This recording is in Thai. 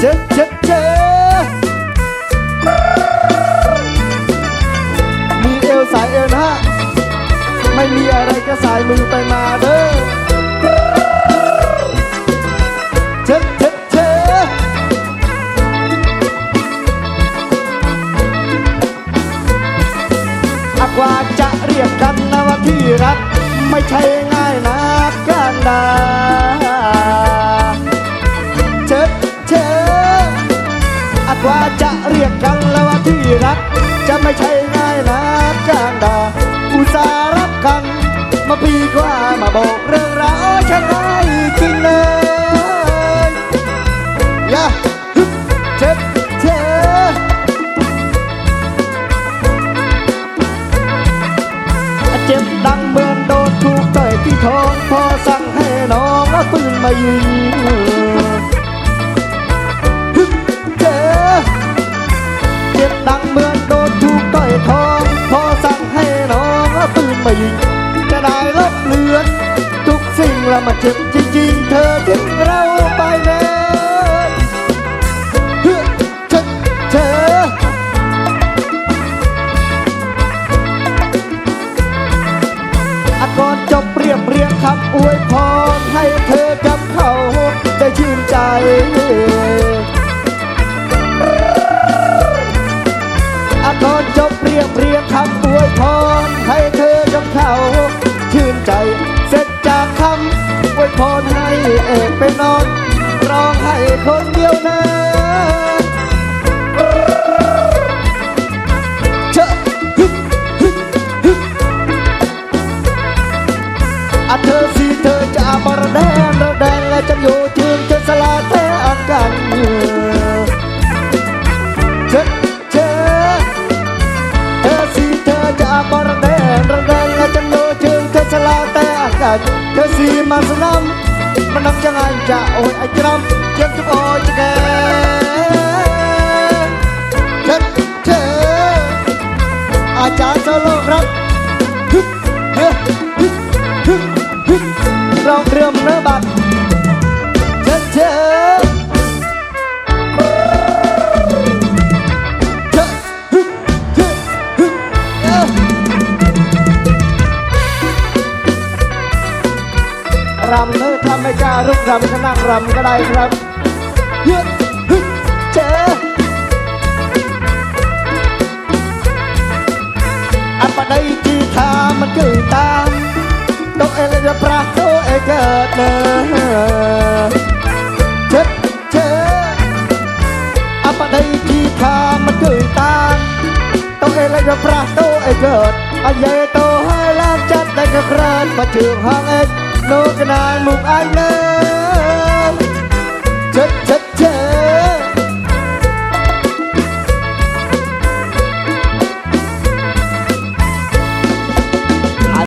เจ๊เจ๊เจ๊มีเอวสายเอวนะฮะ ไม่มีอะไรก็สายมือไปมาเด้อเจ๊เจ๊เจ๊อากว่าจะเรียกกันนะว่าที่รัก ไม่ใช่ง่ายนักการดา จะเรียกกันแล้วว่าที่รัก จะไม่ใช่ง่ายนะจางดาอุตส่าห์รักกัน มาปีกว่ามาบอกเรื่องราวฉันให้จริงเลยยาฮึบเชิดเชิดเจ็บดังเหมือนโดนถูกต่อยที่ท้องพอสั่งให้น้องเอาปืนมายิง เอาปืนมายิงจะได้ลบเลือน ทุกสิ่งแล้วมันเจ็บจริงๆ เธอทิ้งเราไปเลยเฮ้ยเจ็บเจ็บอาก่อนจบเรียบเรียงคำอวยพรให้เธอ ำอวยพรให้เอกไปนอนร้องให้คนเดียวนะเชอะฮึบฮึบฮึบอะเธอสิเธอจะบระแดงระแดงและจะอยู่ ចទៅស៊ីមកស្នំមិនដឹងចឹងអញចាអូនអញច្រំជាងជបអោចកែចិត្តទេអាចារ្យចូលលោករាប់ารำเฮ้ยทำไม่กล้ารุกรำก็นั่งรำก็ได้ครับเยอะฮึเจ๊อัปดายกีทามันคือตามต้องเอลจะปราโตเอเกิดเนเจ๊เจ๊อัปดายกีทามันคือตามต้องเอลจะปราโตเอเกิดอายโตให้ล้าจัดได้กระเกานมาจืดห้องเอ็ នោះកណាលមុខអញនៅចិត្តចិត្តចេ